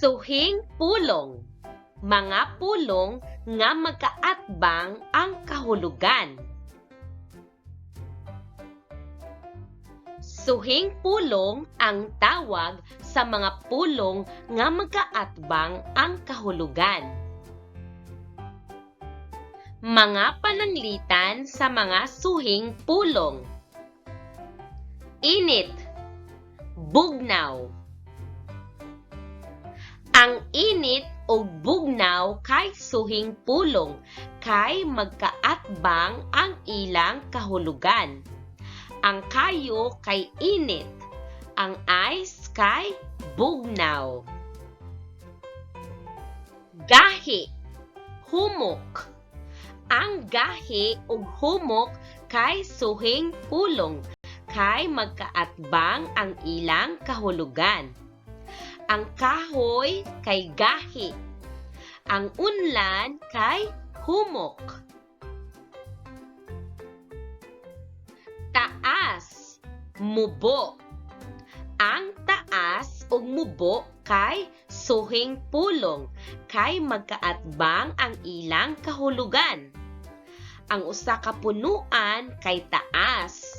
Suhing pulong. Mga pulong nga magkaatbang ang kahulugan. Suhing pulong ang tawag sa mga pulong nga magkaatbang ang kahulugan. Mga pananglitan sa mga suhing pulong. Init, bugnaw. Ang init o bugnaw kay suhing pulong kay magkaatbang ang ilang kahulugan. Ang kayo kay init, ang ice kay bugnaw. Gahi, humok. Ang gahi o humok kay suhing pulong kay magkaatbang ang ilang kahulugan. Ang kahoy kay gahi. Ang unlan kay humok. Taas, mubo. Ang taas o mubo kay suhing pulong kay magkaatbang ang ilang kahulugan. Ang usa ka punuan kay taas.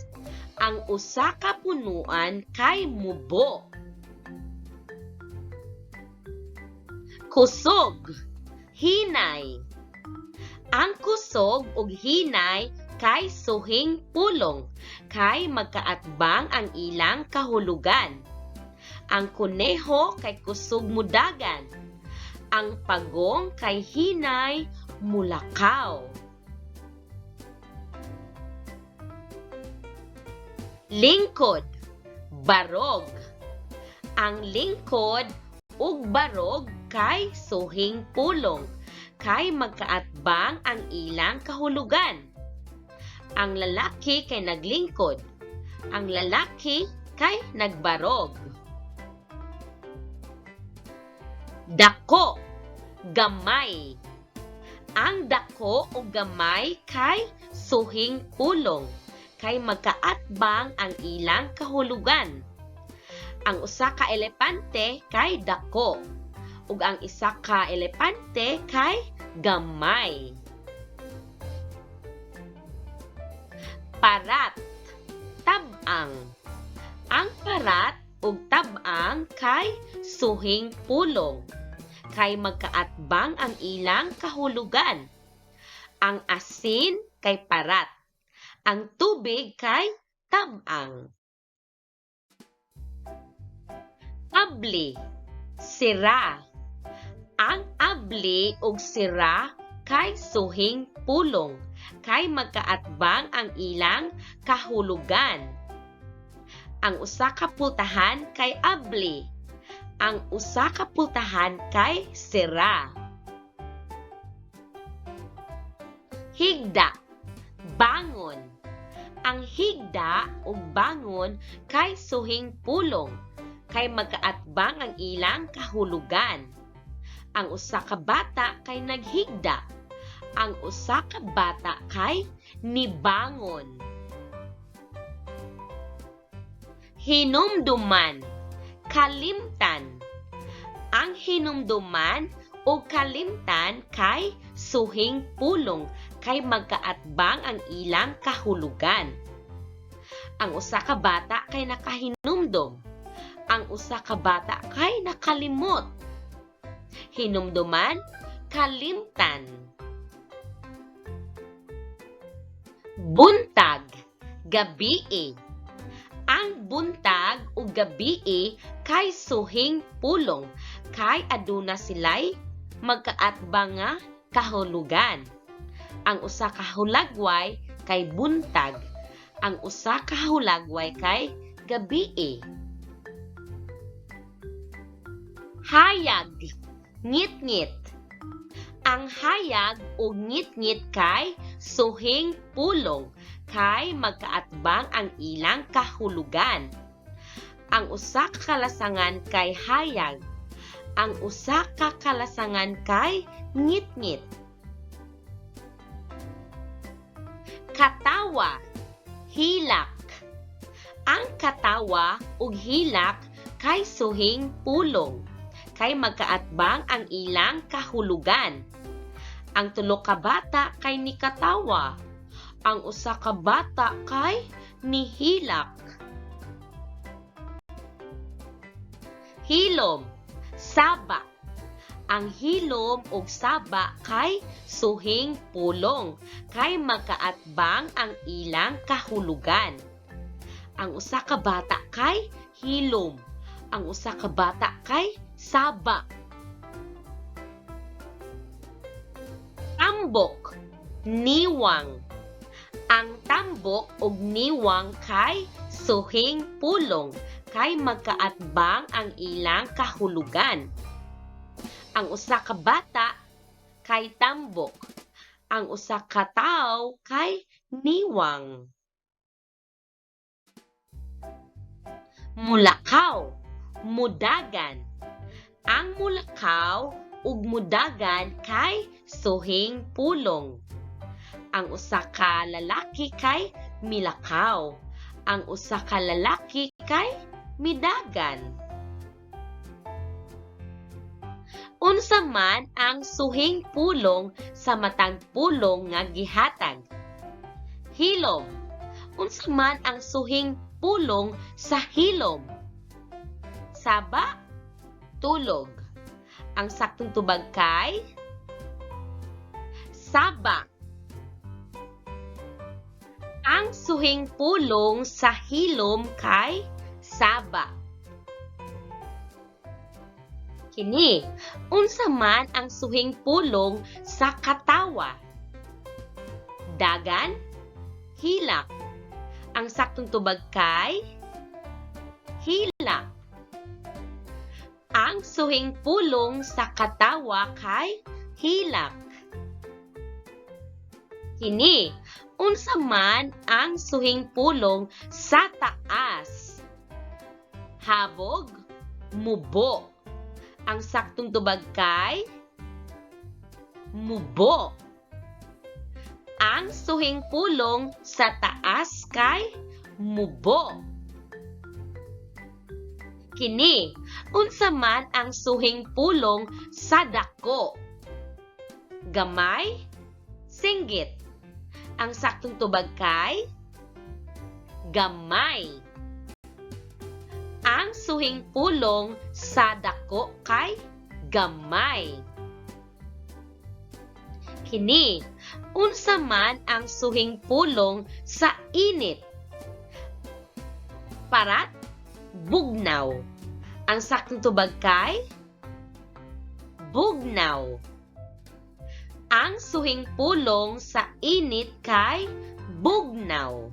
Ang usa ka punuan kay mubo. Kusog, hinay. Ang kusog ug hinay kay suhing pulong kay magkaatbang ang ilang kahulugan. Ang kuneho kay kusog mudagan. Ang pagong kay hinay mulakaw. Lingkod, barog. Ang lingkod ug barog kay suhing pulong kay magkaatbang ang ilang kahulugan. Ang lalaki kay naglingkod, ang lalaki kay nagbarog. Dako, gamay. Ang dako o gamay kay suhing pulong kay magkaatbang ang ilang kahulugan. Ang usa ka elepante kay dako ug ang isa ka elepante kay gamay. Parat, tabang. Ang parat ug tabang kay suhing pulong kay magkaatbang ang ilang kahulugan. Ang asin kay parat. Ang tubig kay tabang. Abli, sira. Ang abli ug sira kay suhing pulong kay magkaatbang ang ilang kahulugan. Ang usa ka pultahan kay abli. Ang usa ka pultahan kay sira. Higda, bangon. Ang higda o bangon kay suhing pulong kay magkaatbang ang ilang kahulugan. Ang usa ka bata kay naghigda. Ang usa ka bata kay nibangon. Hinumduman, kalimtan. Ang hinumduman o kalimtan kay suhing pulong kay magkaatbang ang ilang kahulugan. Ang usa ka bata kay nakahinumdom ang usa ka bata kay nakalimot. Hinumduman, kalimtan. Buntag, gabii. Ang buntag o gabii kay suhing pulong kay aduna silay magkaatbang nga kahulugan. Ang usa ka hulagway kay buntag. Ang usa ka hulagway kay gabii. Hayag, ngit-ngit. Ang hayag o ngit-ngit kay suhing pulong kay magkaatbang ang ilang kahulugan. Ang usa ka kalasangan kay hayag. Ang usa ka kalasangan kay ngit-ngit. Katawa, hilak. Ang katawa ug hilak kay suhing pulong kay magkaatbang ang ilang kahulugan. Ang tulo ka bata kay nikatawa. Ang usa ka bata kay nihilak. Hilom, saba. Ang hilom ug saba kay suhing pulong kay magkaatbang ang ilang kahulugan. Ang usa ka bata kay hilom. Ang usa ka bata kay saba. Tambok, niwang. Ang tambok ug niwang kay suhing pulong kay magkaatbang ang ilang kahulugan. Ang usa ka bata kay tambok. Ang usa ka tawo kay niwang. Mulakaw, mudagan. Ang mulakaw ug mudagan kay suhing pulong. Ang usa ka lalaki kay milakaw. Ang usa ka lalaki kay midagan. Unsa man ang suhing pulong sa matang pulong nga gihatag? Hilom. Unsa man ang suhing pulong sa hilom? Saba, tulog. Ang saktong tubag kay Saba. Ang suhing pulong sa hilom kay Saba. Kini, unsa man ang suhing pulong sa katawa? Dagan, hilak. Ang saktong tubag kay hilak. Ang suhing pulong sa katawa kay hilak. Kini, unsa man ang suhing pulong sa taas? Habog, mubo. Ang saktong tubag kay mubo. Ang suhing pulong sa taas kay mubo. Kini, unsa man ang suhing pulong sa dako? Gamay, singgit. Ang saktong tubag kay gamay. Ang suhing pulong sa dako kay gamay. Kini, unsa man ang suhing pulong sa init? Parat, bugnaw. Ang saktong tubag kay bugnaw. Ang suhing pulong sa init kay bugnaw.